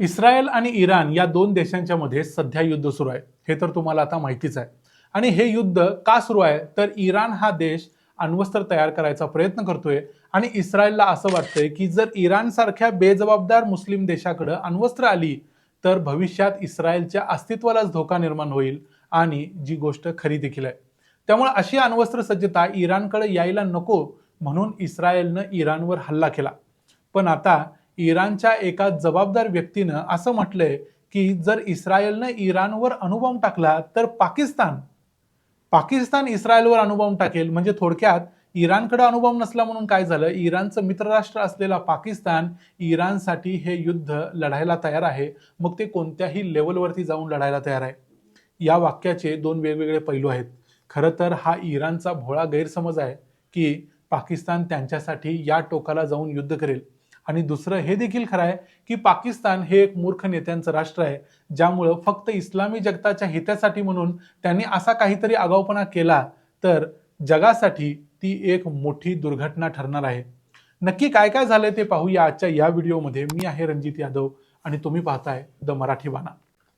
Israel आणि Iran या दोन देशांच्या मध्ये सध्या युद्ध सुरू आहे. हे तर तुम्हाला आता माहितीच आहे. आणि हे युद्ध का सुरू आहे? तर इराण हा देश अण्वस्त्र तयार करायचा प्रयत्न करतोय. आणि इस्रायलला असं वाटतंय की जर इराण सारख्या बेजबाबदार मुस्लिम देशाकडे अण्वस्त्र आली तर भविष्यात इस्रायलच्या अस्तित्वालाच धोका निर्माण होईल आणि जी गोष्ट खरी देखील आहे. त्यामुळे अशी अण्वस्त्र सज्जता इराणकडे यायला नको म्हणून इस्रायलनं इराणवर हल्ला केला. पण आता इराणच्या एका जबाबदार व्यक्तीनं असं म्हटलंय की जर इस्रायलनं इराणवर अणुबॉम्ब टाकला तर पाकिस्तान पाकिस्तान इस्रायलवर अणुबॉम्ब टाकेल. म्हणजे थोडक्यात इराणकडे अणुबॉम्ब नसला म्हणून काय झालं? इराणचं मित्रराष्ट्र असलेला पाकिस्तान इराणसाठी हे युद्ध लढायला तयार आहे. मग ते कोणत्याही लेवलवरती जाऊन लढायला तयार आहे. या वाक्याचे दोन वेगवेगळे पैलू आहेत. खरं तर हा इराणचा भोळा गैरसमज आहे की पाकिस्तान त्यांच्यासाठी या टोकाला जाऊन युद्ध करेल. आणि दुसरं हे देखील खरं आहे की पाकिस्तान हे एक मूर्ख नेत्यांचं राष्ट्र आहे ज्यामुळं फक्त इस्लामी जगताच्या हितासाठी म्हणून त्यांनी असा काहीतरी आगाऊपणा केला तर जगासाठी ती एक मोठी दुर्घटना ठरणार आहे. नक्की काय काय झालंय ते पाहूया आजच्या या व्हिडिओमध्ये. मी आहे रणजित यादव आणि तुम्ही पाहताय द मराठी बाणा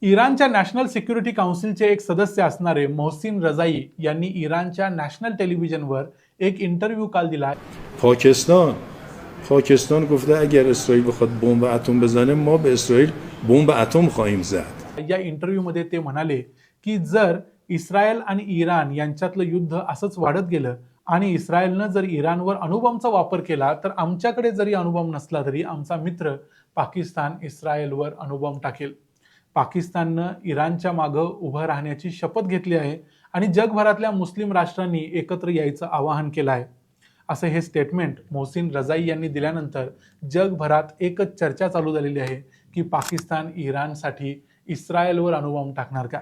इराणच्या नॅशनल सिक्युरिटी काउन्सिलचे एक सदस्य असणारे मोहसिन रजाई यांनी इराणच्या नॅशनल टेलिव्हिजनवर एक इंटरव्ह्यू काल दिला. پاکستان پاکستان گفته اگر اسرائیل بخواد بمب اتم بزنه ما به اسرائیل بمب اتم خواهیم زد या इंटरव्ह्यूमध्ये ते म्हणाले की जर इस्रायल आणि इराण यांच्यातलं युद्ध असंच वाढत गेलं आणि इस्रायलनं जर इराणवर अणुबॉम्बचा वापर केला तर आमच्याकडे जरी अणुबॉम्ब नसला तरी आमचा मित्र पाकिस्तान इस्रायलवर अणुबॉम्ब टाकेल पाकिस्ताननं इराणच्या मागं उभं राहण्याची शपथ घेतली आहे आणि जगभरातल्या मुस्लिम राष्ट्रांनी एकत्र यायचं आवाहन केलं आहे असं हे स्टेटमेंट मोहसिन रजाई यांनी दिल्यानंतर जगभरात एकच चर्चा चालू झालेली आहे की पाकिस्तान इराणसाठी इस्रायलवर अणुबॉम्ब टाकणार का?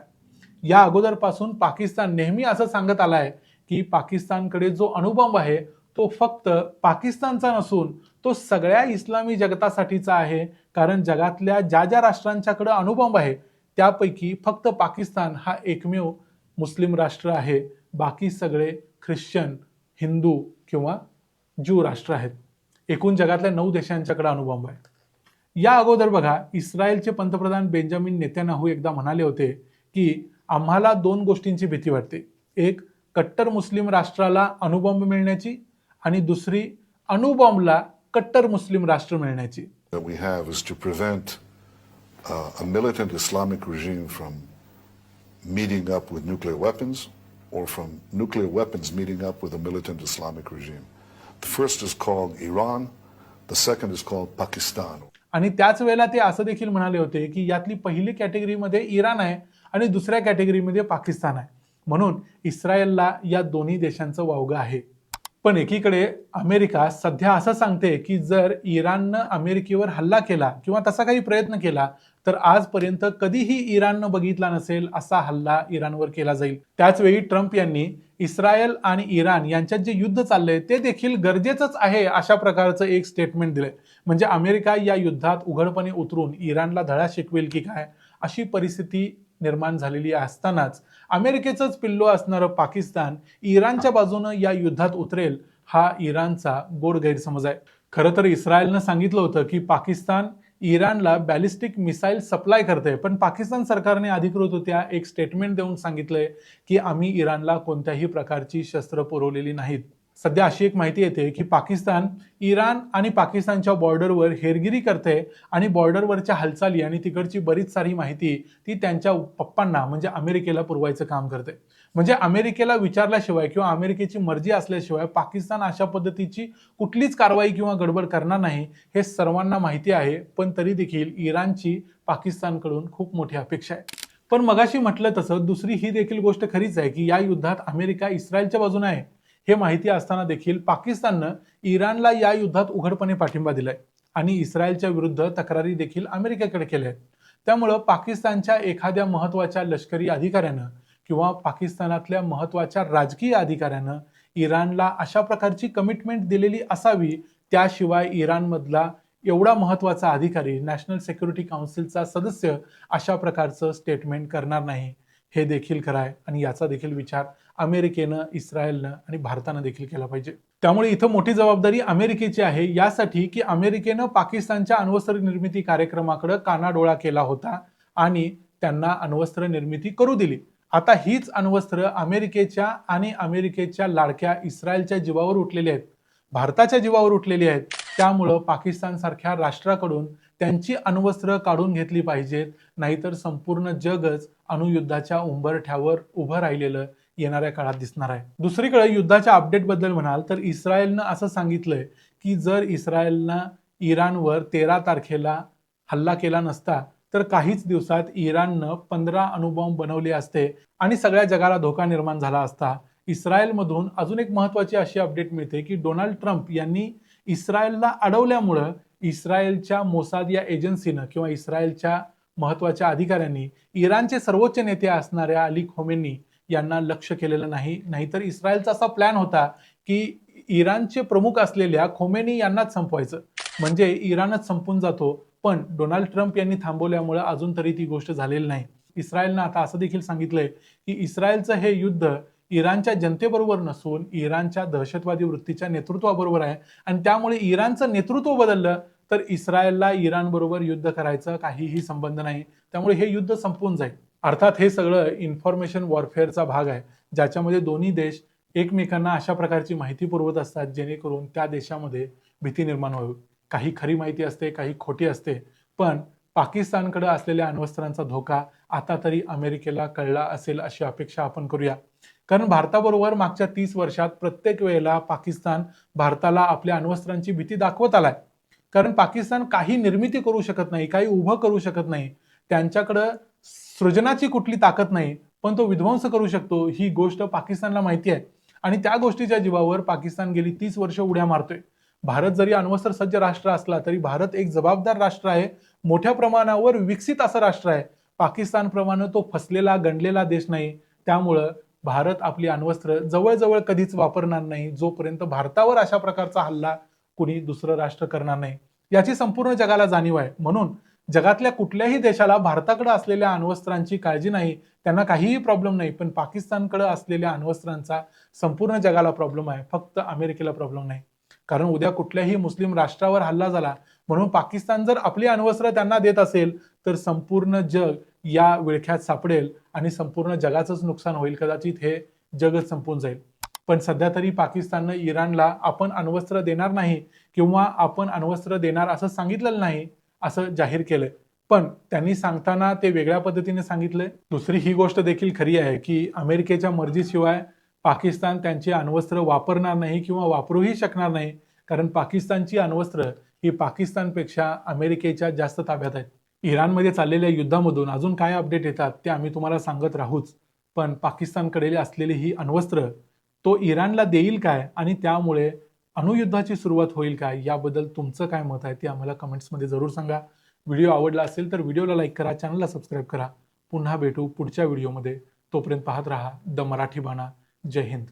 या अगोदरपासून पाकिस्तान नेहमी असं सांगत आला आहे की पाकिस्तानकडे जो अणुबॉम्ब आहे तो फक्त पाकिस्तानचा नसून तो सगळ्या इस्लामी जगतासाठीचा आहे. कारण जगातल्या ज्या ज्या राष्ट्रांच्याकडे अणुबॉम्ब आहे त्यापैकी फक्त पाकिस्तान हा एकमेव मुस्लिम राष्ट्र आहे. बाकी सगळे ख्रिश्चन हिंदू किंवा ज्यू राष्ट्र आहेत. एकूण जगातल्या नऊ देशांच्याकडे अणुबॉम्ब आहे या अगोदर बघा इस्रायलचे पंतप्रधान बेंजामिन नेत्यानाहू एकदा म्हणाले होते की आम्हाला दोन गोष्टींची भीती वाटते. एक कट्टर मुस्लिम राष्ट्राला अणुबॉम्ब मिळण्याची आणि दुसरी अणुबॉम्बला कट्टर मुस्लिम राष्ट्र मिळण्याची. We have is to prevent uh, a militant Islamic regime from meeting up with nuclear weapons or from nuclear weapons meeting up with a militant Islamic regime. The first is called Iran, the second is called Pakistan. आणि त्याच वेळेला ते असं देखील म्हणाले होते की यातली पहिली कॅटेगरीमध्ये इराण आहे आणि दुसऱ्या कॅटेगरीमध्ये पाकिस्तान आहे म्हणून इस्रायलला या दोन्ही देशांचं वावगं आहे पण एकीकडे अमेरिका सध्या असं सांगते की जर इराणनं अमेरिकेवर हल्ला केला किंवा तसा काही प्रयत्न केला तर आजपर्यंत कधीही इराणनं बघितला नसेल असा हल्ला इराणवर केला जाईल. त्याचवेळी ट्रम्प यांनी इस्रायल आणि इराण यांच्यात जे युद्ध चाललंय ते देखील गरजेचंच आहे अशा प्रकारचं एक स्टेटमेंट दिलंय. म्हणजे अमेरिका या युद्धात उघडपणे उतरून इराणला धडा शिकवेल की काय अशी परिस्थिती निर्माण झालेली असतानाच अमेरिकेचंच पिल्लो असणारं पाकिस्तान इराणच्या बाजूनं या युद्धात उतरेल हा इराणचा गोड गैरसमज आहे. खरं तर इस्रायलनं सांगितलं होतं की पाकिस्तान इराणला बॅलिस्टिक मिसाईल सप्लाय करते पण पाकिस्तान सरकारने अधिकृतरित्या एक स्टेटमेंट देऊन सांगितलंय की आम्ही इराणला कोणत्याही प्रकारची शस्त्र पुरवलेली नाहीत. सध्या अशी एक माहिती येते की पाकिस्तान इराण आणि पाकिस्तानच्या बॉर्डरवर हेरगिरी करते आणि बॉर्डरवरच्या हालचाली आणि तिकडची बरीच सारी माहिती ती त्यांच्या पप्पांना म्हणजे अमेरिकेला पुरवायचं काम करते. म्हणजे अमेरिकेला विचारल्याशिवाय किंवा अमेरिकेची मर्जी असल्याशिवाय पाकिस्तान अशा पद्धतीची कुठलीच कारवाई किंवा गडबड करणार नाही हे सर्वांना माहिती आहे पण तरी देखील इराणची पाकिस्तानकडून खूप मोठी अपेक्षा आहे. पण मगाशी म्हटलं तसं दुसरी ही देखील गोष्ट खरीच आहे की या युद्धात अमेरिका इस्रायलच्या बाजूने आहे. हे माहिती असताना देखील पाकिस्ताननं इराणला या युद्धात उघडपणे पाठिंबा दिलाय आणि इस्रायलच्या विरुद्ध तक्रारी देखील अमेरिकेकडे केल्या आहेत. त्यामुळं पाकिस्तानच्या एखाद्या महत्त्वाच्या लष्करी अधिकाऱ्यानं किंवा पाकिस्तानातल्या महत्त्वाच्या राजकीय अधिकाऱ्यानं इराणला अशा प्रकारची कमिटमेंट दिलेली असावी त्याशिवाय इराणमधला एवढा महत्त्वाचा अधिकारी नॅशनल सिक्युरिटी काउन्सिलचा सदस्य अशा प्रकारचं स्टेटमेंट करणार नाही. हे देखील खरं आहे आणि याचा देखील विचार अमेरिकेनं इस्रायलनं आणि भारतानं देखील केला पाहिजे. त्यामुळे इथं मोठी जबाबदारी अमेरिकेची आहे. यासाठी की अमेरिकेनं पाकिस्तानच्या अण्वस्त्र निर्मिती कार्यक्रमाकडे कानाडोळा केला होता आणि त्यांना अण्वस्त्र निर्मिती करू दिली. आता हीच अण्वस्त्र अमेरिकेच्या आणि अमेरिकेच्या लाडक्या इस्रायलच्या जीवावर उठलेली आहेत. भारताच्या जीवावर उठलेली आहेत. त्यामुळं पाकिस्तान सारख्या राष्ट्राकडून त्यांची अण्वस्त्र काढून घेतली पाहिजेत. नाहीतर संपूर्ण जगच अणुयुद्धाच्या उंबरठ्यावर उभं राहिलेलं येणाऱ्या काळात दिसणार आहे. दुसरीकडे युद्धाच्या अपडेटबद्दल म्हणाल तर इस्रायलनं असं सांगितलंय की जर इस्रायलनं इराणवर तेरा तारखेला हल्ला केला नसता तर काहीच दिवसात इराणनं पंधरा अणुबॉम्ब बनवले असते आणि सगळ्या जगाला धोका निर्माण झाला असता. इस्रायलमधून अजून एक महत्वाची अशी अपडेट मिळते की डोनाल्ड ट्रम्प यांनी इस्रायलला अडवल्यामुळं इस्रायलच्या मोसाद या एजन्सीनं किंवा इस्रायलच्या महत्त्वाच्या अधिकाऱ्यांनी इराणचे सर्वोच्च नेते असणाऱ्या अली खोमेंनी यांना लक्ष केलेलं नाही. नाहीतर इस्रायलचा असा प्लॅन होता की इराणचे प्रमुख असलेल्या खोमेनी यांनाच संपवायचं. म्हणजे इराणच संपून जातो पण डोनाल्ड ट्रम्प यांनी थांबवल्यामुळे अजून तरी ती गोष्ट झालेली नाही. इस्रायलनं आता असं देखील सांगितलंय की इस्रायलचं हे युद्ध इराणच्या जनतेबरोबर नसून इराणच्या दहशतवादी वृत्तीच्या नेतृत्वाबरोबर आहे. आणि त्यामुळे इराणचं नेतृत्व बदललं तर इस्रायलला इराणबरोबर युद्ध करायचं काहीही संबंध नाही. त्यामुळे हे युद्ध संपून जाईल. अर्थात हे सगळं इन्फॉर्मेशन वॉरफेअरचा भाग आहे. ज्याच्यामध्ये दोन्ही देश एकमेकांना अशा प्रकारची माहिती पुरवत असतात जेणेकरून त्या देशामध्ये भीती निर्माण होईल. काही खरी माहिती असते काही खोटी असते पण पाकिस्तानकडे असलेल्या अण्वस्त्रांचा धोका आता तरी अमेरिकेला कळला असेल अशी अपेक्षा आपण करूया. कारण भारताबरोबर मागच्या तीस वर्षात प्रत्येक वेळेला पाकिस्तान भारताला आपल्या अण्वस्त्रांची भीती दाखवत आलाय. कारण पाकिस्तान काही निर्मिती करू शकत नाही काही उभं करू शकत नाही. त्यांच्याकडं सृजनाची कुठली ताकद नाही पण तो विध्वंस करू शकतो ही गोष्ट पाकिस्तानला माहिती आहे. आणि त्या गोष्टीच्या जीवावर पाकिस्तान गेली तीस वर्ष उड्या मारतोय. भारत जरी अण्वस्त्र सज्ज राष्ट्र असला तरी भारत एक जबाबदार राष्ट्र आहे मोठ्या प्रमाणावर विकसित असं राष्ट्र आहे. पाकिस्तानप्रमाणे तो फसलेला गणलेला देश नाही. त्यामुळं भारत आपली अण्वस्त्र जवळजवळ कधीच वापरणार नाही जोपर्यंत भारतावर अशा प्रकारचा हल्ला कुणी दुसरं राष्ट्र करणार नाही. याची संपूर्ण जगाला जाणीव आहे. म्हणून जगातल्या कुठल्याही देशाला भारताकडे असलेल्या अण्वस्त्रांची काळजी नाही त्यांना काहीही प्रॉब्लेम नाही पण पाकिस्तानकडे असलेल्या अण्वस्त्रांचा संपूर्ण जगाला प्रॉब्लेम आहे फक्त अमेरिकेला प्रॉब्लेम नाही. कारण उद्या कुठल्याही मुस्लिम राष्ट्रावर हल्ला झाला म्हणून पाकिस्तान जर आपली अण्वस्त्र त्यांना देत असेल तर संपूर्ण जग या विळख्यात सापडेल आणि संपूर्ण जगाचंच नुकसान होईल कदाचित हे जगच संपून जाईल. पण सध्या तरी पाकिस्ताननं इराणला आपण अण्वस्त्र देणार नाही किंवा आपण अण्वस्त्र देणार असं सांगितलेलं नाही असं जाहीर केलंय. पण त्यांनी सांगताना ते वेगळ्या पद्धतीने सांगितलंय. दुसरी ही गोष्ट देखील खरी आहे की अमेरिकेच्या मर्जीशिवाय पाकिस्तान त्यांची अण्वस्त्र वापरणार नाही किंवा वापरूही शकणार नाही. कारण पाकिस्तानची अण्वस्त्र ही पाकिस्तानपेक्षा अमेरिकेच्या जास्त ताब्यात आहेत. इराणमध्ये चाललेल्या युद्धामधून अजून काय अपडेट येतात ते आम्ही तुम्हाला सांगत राहूच. पण पाकिस्तानकडे असलेली ही अण्वस्त्र तो इराणला देईल काय? आणि त्यामुळे अणुयुद्धाची सुरुवात होईल काय? याबद्दल तुमचं काय मत आहे ते आम्हाला कमेंट्समध्ये जरूर सांगा. व्हिडिओ आवडला असेल तर व्हिडिओला लाईक करा चॅनलला सबस्क्राईब करा. पुन्हा भेटू पुढच्या व्हिडिओमध्ये. तोपर्यंत पाहत राहा. द मराठी बाणा. जय हिंद.